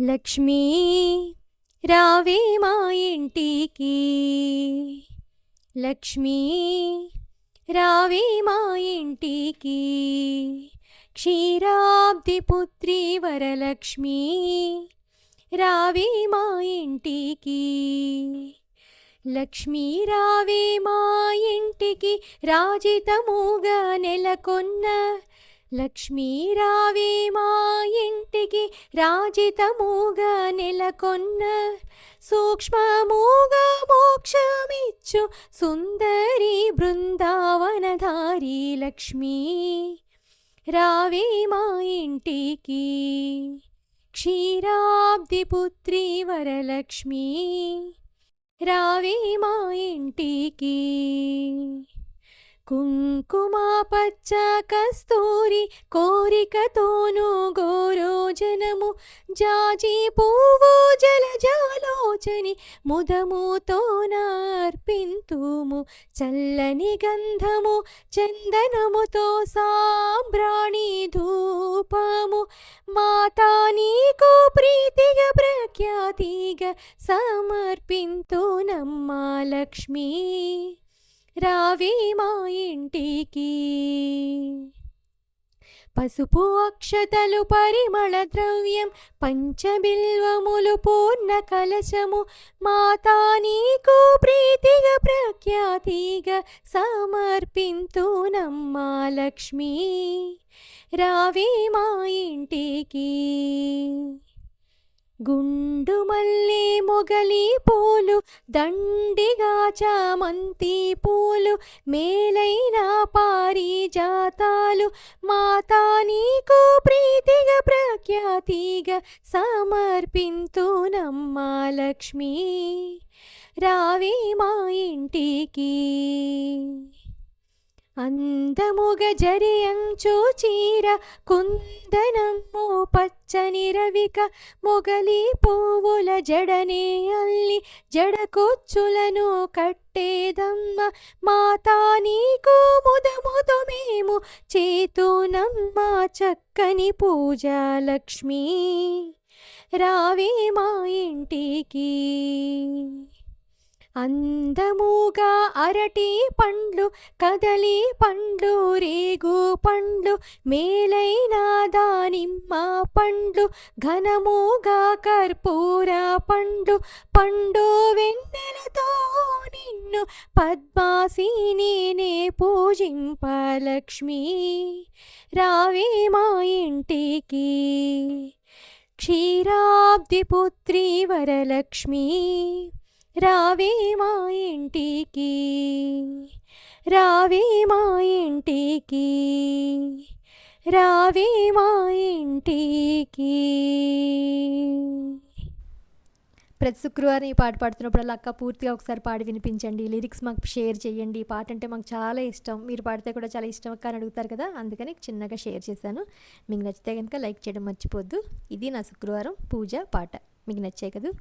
లక్ష్మీ రావే మా ఇంటికి. లక్ష్మీ రావే మా ఇంటికి. క్షీరాబ్ది పుత్రి వరలక్ష్మీ రావే మా ఇంటికి. లక్ష్మీ రావే మా ఇంటికి రాజితముగా నెలకొన్న లక్ష్మీ రావే మా ఇంటికి రాజితముగా నెలకొన్న. సూక్ష్మముగా మోక్షమిచ్చు సుందరి బృందావనధారి లక్ష్మీ. రావే మా ఇంటికి క్షీరాబ్దిపుత్రి వరలక్ష్మీ. రావే మా ఇంటికి కుంకుమ పచ్చ కస్తూరి కోరికతోను గోరోజనము. జాజి పువ్వు జలజాలోచని ముదముతో నార్పింతుము చల్లని గంధము చందనముతో సాంబ్రాణి ధూపము. మాతా నీకు ప్రీతిగా ప్రఖ్యాతిగా సమర్పింతునమ్మా లక్ష్మీ. రావే మా ఇంటికి. పసుపు అక్షతలు పరిమళ ద్రవ్యం పంచబిల్వములు పూర్ణ కలశము మాతా నీకు ప్రీతిగా ప్రఖ్యాతిగా సమర్పింతునమ్మా లక్ష్మీ. రావే మా ఇంటికి. గుండు మల్లె మొగలి పూలు దండిగా చామంతి పూలు మేలైన పారిజాతాలు మాతా నీకు ప్రీతిగా ప్రఖ్యాతిగా సమర్పింతునమ్మా లక్ష్మీ. రావే మా ఇంటికి. అందముగ జరియంచు చీర కుందనము పచ్చని రవిక మొగలి పువ్వుల జడనే అల్లి జడకొచ్చులను కట్టేదమ్మ మాతా నీకు ముదముదు మేము చేతునమ్మ చక్కని పూజ లక్ష్మీ రావే మా ఇంటికి. అందముగా అరటి పండ్లు కదలి పండ్లు రేగు పండ్లు మేలైన దానిమ్మ పండ్లు ఘనముగా కర్పూర పండ్లు పండు వెన్నెలతో నిన్ను పద్మాసిని పూజింప లక్ష్మీ. రావే మా ఇంటికి క్షీరాబ్ది పుత్రి వరలక్ష్మీ. రావే మా ఇంటికి రావే మా ఇంటికి రావే మా ఇంటికి. ప్రతి శుక్రవారం ఈ పాట పాడుతున్నప్పుడు అక్క పూర్తిగా ఒకసారి పాడి వినిపించండి. లిరిక్స్ మాకు షేర్ చేయండి. ఈ పాట అంటే మాకు చాలా ఇష్టం. మీరు పాడితే కూడా చాలా ఇష్టం అక్క అని అడుగుతారు కదా అందుకని చిన్నగా షేర్ చేశాను. మీకు నచ్చితే కనుక లైక్ చేయడం మర్చిపోద్దు. ఇది నా శుక్రవారం పూజ పాట. మీకు నచ్చాయి కదా?